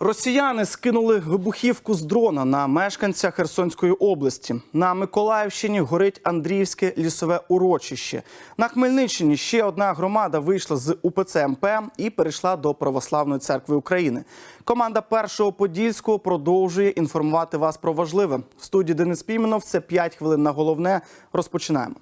Росіяни скинули вибухівку з дрона на мешканця Херсонської області. На Миколаївщині горить Андріївське лісове урочище. На Хмельниччині ще одна громада вийшла з УПЦ МП і перейшла до Православної церкви України. Команда першого подільського продовжує інформувати вас про важливе. В студії Денис Піменов. Це 5 хвилин на головне. Розпочинаємо.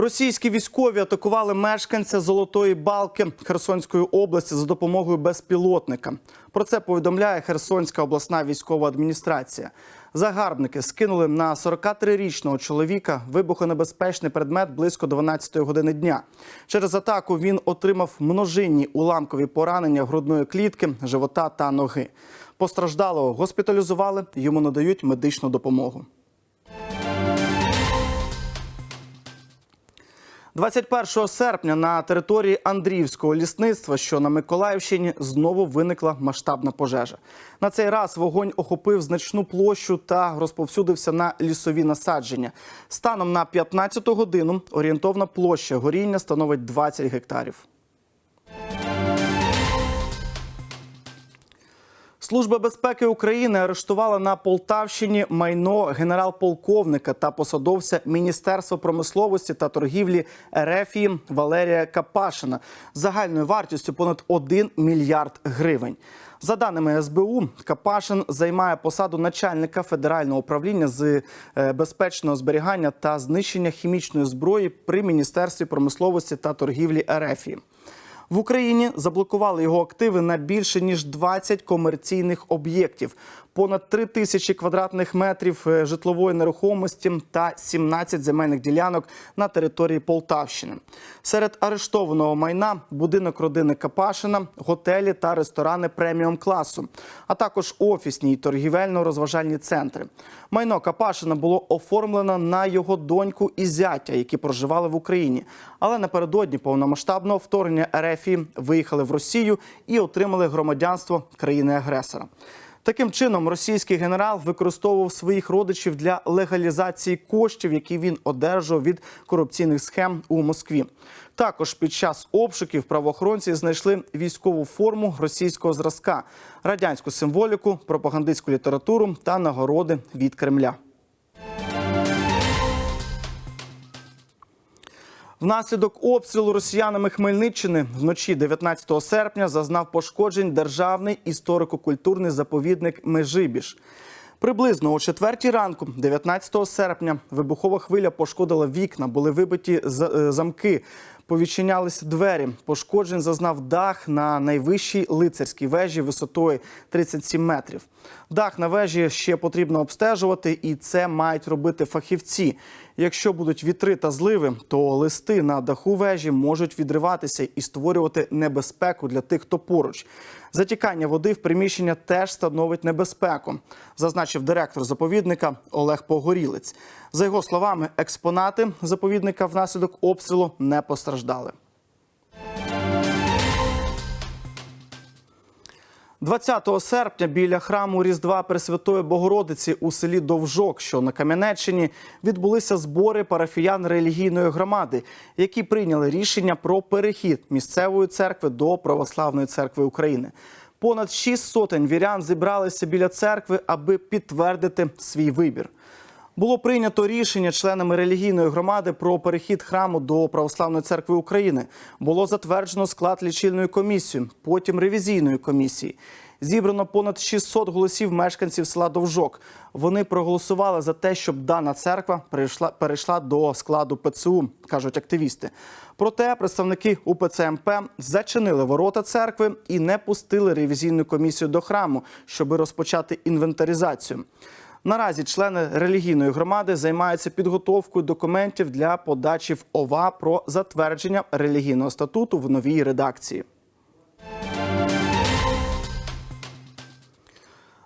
Російські військові атакували мешканця Золотої Балки Херсонської області за допомогою безпілотника. Про це повідомляє Херсонська обласна військова адміністрація. Загарбники скинули на 43-річного чоловіка вибухонебезпечний предмет близько 12 години дня. Через атаку він отримав множинні уламкові поранення грудної клітки, живота та ноги. Постраждалого госпіталізували, йому надають медичну допомогу. 21 серпня на території Андріївського лісництва, що на Миколаївщині, знову виникла масштабна пожежа. На цей раз вогонь охопив значну площу та розповсюдився на лісові насадження. Станом на 15 годину орієнтовна площа горіння становить 20 гектарів. Служба безпеки України арештувала на Полтавщині майно генерал-полковника та посадовця Міністерства промисловості та торгівлі РФії Валерія Капашина загальною вартістю понад 1 мільярд гривень. За даними СБУ, Капашин займає посаду начальника федерального управління з е, безпечного зберігання та знищення хімічної зброї при міністерстві промисловості та торгівлі РФії. В Україні заблокували його активи на більше ніж 20 комерційних об'єктів, понад 3 тисячі квадратних метрів е, житлової нерухомості та 17 земельних ділянок на території Полтавщини. Серед арештованого майна будинок родини Капашина, готелі та ресторани преміум класу, а також офісні і торгівельно-розважальні центри. Майно Капашина було оформлено на його доньку і зятя, які проживали в Україні. Але напередодні повномасштабного вторгнення РФі виїхали в Росію і отримали громадянство країни-агресора. Таким чином, російський генерал використовував своїх родичів для легалізації коштів, які він одержав від корупційних схем у Москві. Також під час обшуків правоохоронці знайшли військову форму російського зразка, радянську символіку, пропагандистську літературу та нагороди від Кремля. Внаслідок обстрілу росіянами Хмельниччини вночі 19 серпня зазнав пошкоджень державний історико-культурний заповідник Межибіж. Приблизно о 4 ранку, 19 серпня, вибухова хвиля пошкодила вікна, були вибиті е, замки, повідчинялися двері. Пошкоджень зазнав дах на найвищій лицарській вежі висотою 37 метрів. Дах на вежі ще потрібно обстежувати, і це мають робити фахівці. Якщо будуть вітри та зливи, то листи на даху вежі можуть відриватися і створювати небезпеку для тих, хто поруч. Затікання води в приміщення теж становить небезпеку, зазначив директор заповідника Олег Погорілець. За його словами, експонати заповідника внаслідок обстрілу не постраждали. 20 серпня біля храму Різдва Пресвятої Богородиці у селі Довжок, що на Кам'янеччині, відбулися збори парафіян релігійної громади, які прийняли рішення про перехід місцевої церкви до Православної церкви України. Понад шість сотень вірян зібралися біля церкви, аби підтвердити свій вибір. Було прийнято рішення членами релігійної громади про перехід храму до Православної церкви України. Було затверджено склад лічильної комісії, потім ревізійної комісії. Зібрано понад 600 голосів мешканців села Довжок. Вони проголосували за те, щоб дана церква перейшла, перейшла до складу ПЦУ, кажуть активісти. Проте представники УПЦ МП зачинили ворота церкви і не пустили ревізійну комісію до храму, щоби розпочати інвентаризацію. Наразі члени релігійної громади займаються підготовкою документів для подачі в ОВА про затвердження релігійного статуту в новій редакції.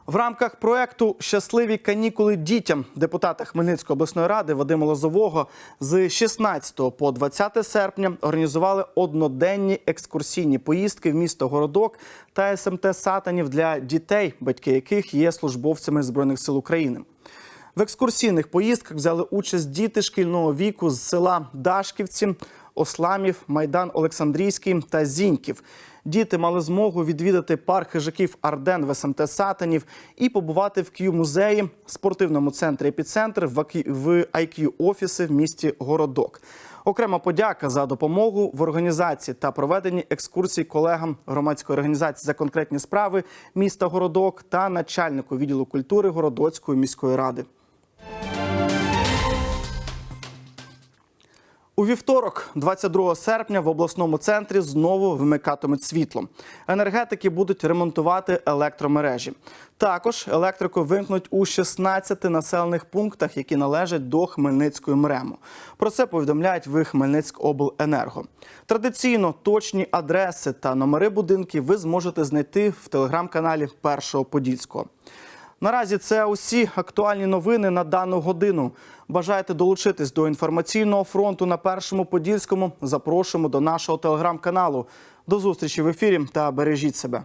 В рамках проекту Щасливі канікули дітям депутата Хмельницької обласної ради Вадима Лозового з 16 по 20 серпня організували одноденні екскурсійні поїздки в місто Городок та СМТ Сатанів для дітей, батьки яких є службовцями збройних сил України. В екскурсійних поїздках взяли участь діти шкільного віку з села Дашківці, Осламів, Майдан Олександрійський та Зіньків. Діти мали змогу відвідати парк хижаків Арден в СМТ Сатанів і побувати в Q-музеї, спортивному центрі «Епіцентр» в IQ офіси в місті Городок. Окрема подяка за допомогу в організації та проведенні екскурсій колегам громадської організації за конкретні справи міста Городок та начальнику відділу культури Городоцької міської ради. У вівторок, 22 серпня, в обласному центрі знову вмикатимуть світло. Енергетики будуть ремонтувати електромережі. Також електрику вимкнуть у 16 населених пунктах, які належать до Хмельницької МРЕМу. Про це повідомляють в Хмельницькобленерго. Традиційно точні адреси та номери будинків ви зможете знайти в телеграм-каналі Першого Подільського. Наразі це усі актуальні новини на дану годину. Бажаєте долучитись до інформаційного фронту на першому подільському? Запрошуємо до нашого телеграм-каналу. До зустрічі в ефірі та бережіть себе.